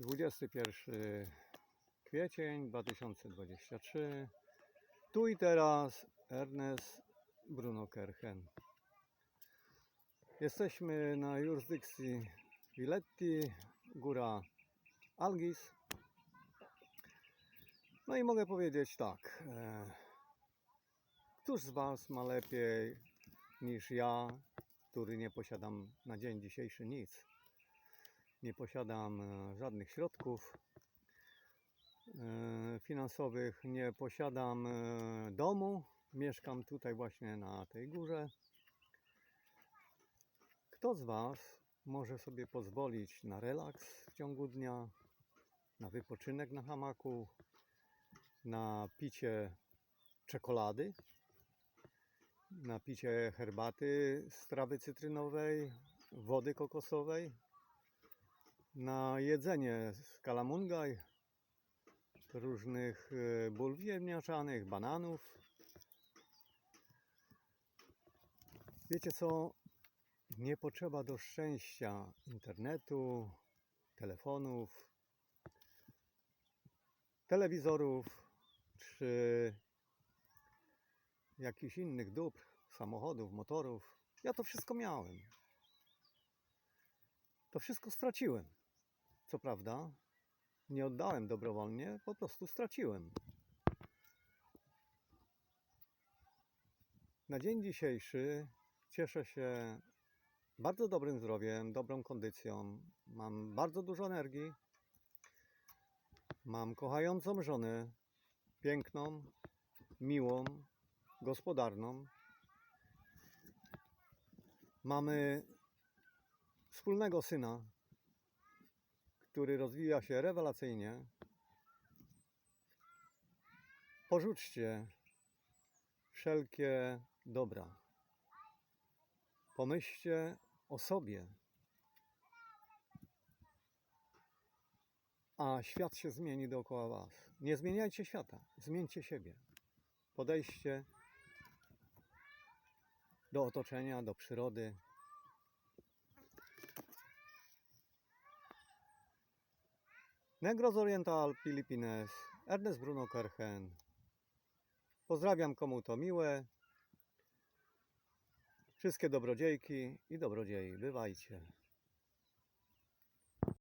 21 kwiecień 2023. Tu i teraz Ernest Bruno Kerchen. Jesteśmy na jurysdykcji Villetti, góra Algis. No i mogę powiedzieć tak. E, któż z Was ma lepiej niż ja, który nie posiadam na dzień dzisiejszy nic? Nie posiadam e, żadnych środków e, finansowych, nie posiadam e, domu. Mieszkam tutaj właśnie na tej górze. Kto z Was może sobie pozwolić na relaks w ciągu dnia, na wypoczynek na hamaku, na picie czekolady, na picie herbaty z trawy cytrynowej, wody kokosowej, na jedzenie kalamungaj, różnych e, bulw ziemniaczanych, bananów. Wiecie co? Nie potrzeba do szczęścia internetu, telefonów, telewizorów czy jakichś innych dóbr, samochodów, motorów. Ja to wszystko miałem. To wszystko straciłem. Co prawda, nie oddałem dobrowolnie, po prostu straciłem. Na dzień dzisiejszy cieszę się bardzo dobrym zdrowiem, dobrą kondycją. Mam bardzo dużo energii. Mam kochającą żonę, piękną, miłą, gospodarną. Mamy wspólnego syna, który rozwija się rewelacyjnie. Porzućcie wszelkie dobra. Pomyślcie o sobie, a świat się zmieni dookoła Was. Nie zmieniajcie świata, zmieńcie siebie. Podejście do otoczenia, do przyrody. Negros Oriental Philippines, Ernest Bruno Kerchen. Pozdrawiam komu to miłe. Wszystkie dobrodziejki i dobrodziei, bywajcie.